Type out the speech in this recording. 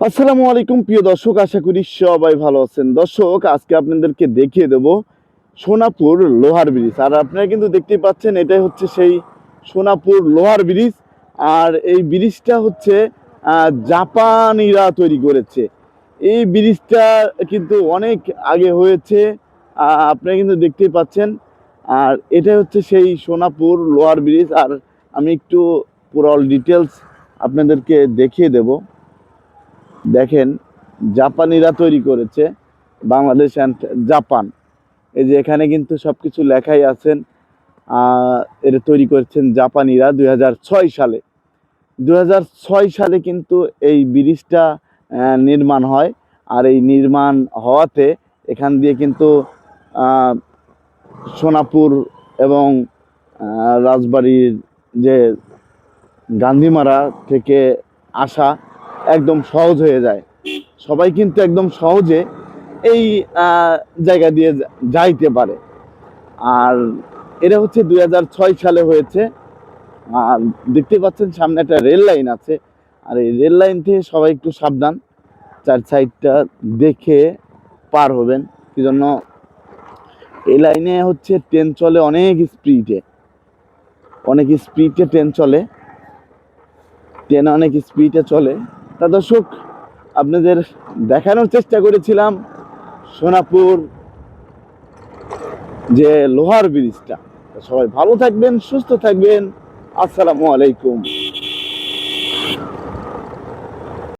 আসসালামু আলাইকুম, প্রিয় দর্শক, আশা করি সবাই ভালো আছেন। দর্শক, আজকে আপনাদেরকে দেখিয়ে দেব সোনাপুর লোহার ব্রিজ। আর আপনারা কিন্তু দেখতেই পাচ্ছেন, এটাই হচ্ছে সেই সোনাপুর লোহার ব্রিজ। আর এই ব্রিজটা হচ্ছে জাপানিরা তৈরি করেছে। এই ব্রিজটা কিন্তু অনেক আগে হয়েছে আপনারা কিন্তু দেখতেই পাচ্ছেন। আর এটা হচ্ছে সেই সোনাপুর লোহার ব্রিজ। আর আমি একটু পুরো অল ডিটেলস আপনাদেরকে দেখিয়ে দেবো। দেখেন, জাপানিরা তৈরি করেছে, বাংলাদেশ অ্যান্ড জাপান। এই যে এখানে কিন্তু সব কিছু লেখাই আছেন এটা তৈরি করেছেন জাপানিরা দু হাজার ছয় সালে। দু হাজার ছয় সালে কিন্তু এই ব্রিজটা নির্মাণ হয়, আর এই নির্মাণ হওয়াতে এখান দিয়ে কিন্তু সোনাপুর এবং রাজবাড়ির যে গান্ধীমারা থেকে আসা একদম সহজ হয়ে যায়। সবাই কিন্তু একদম সহজে এই জায়গা দিয়ে যাইতে পারে। আর এটা হচ্ছে দু হাজার ছয় সালে হয়েছে। আর দেখতে পাচ্ছেন সামনে একটা রেল লাইন আছে। আর এই রেল লাইন থেকে সবাই একটু সাবধান। চার সাইডটা দেখে পার হবেন। কি জন্য? এই লাইনে হচ্ছে ট্রেন চলে অনেক স্পিডে। অনেক স্পিডে ট্রেন চলে। ট্রেন অনেক স্পিডে চলে। তা দর্শক, আপনাদের দেখানোর চেষ্টা করেছিলাম সোনাপুর যে লোহার ব্রিজটা। সবাই ভালো থাকবেন, সুস্থ থাকবেন। আসসালামু আলাইকুম।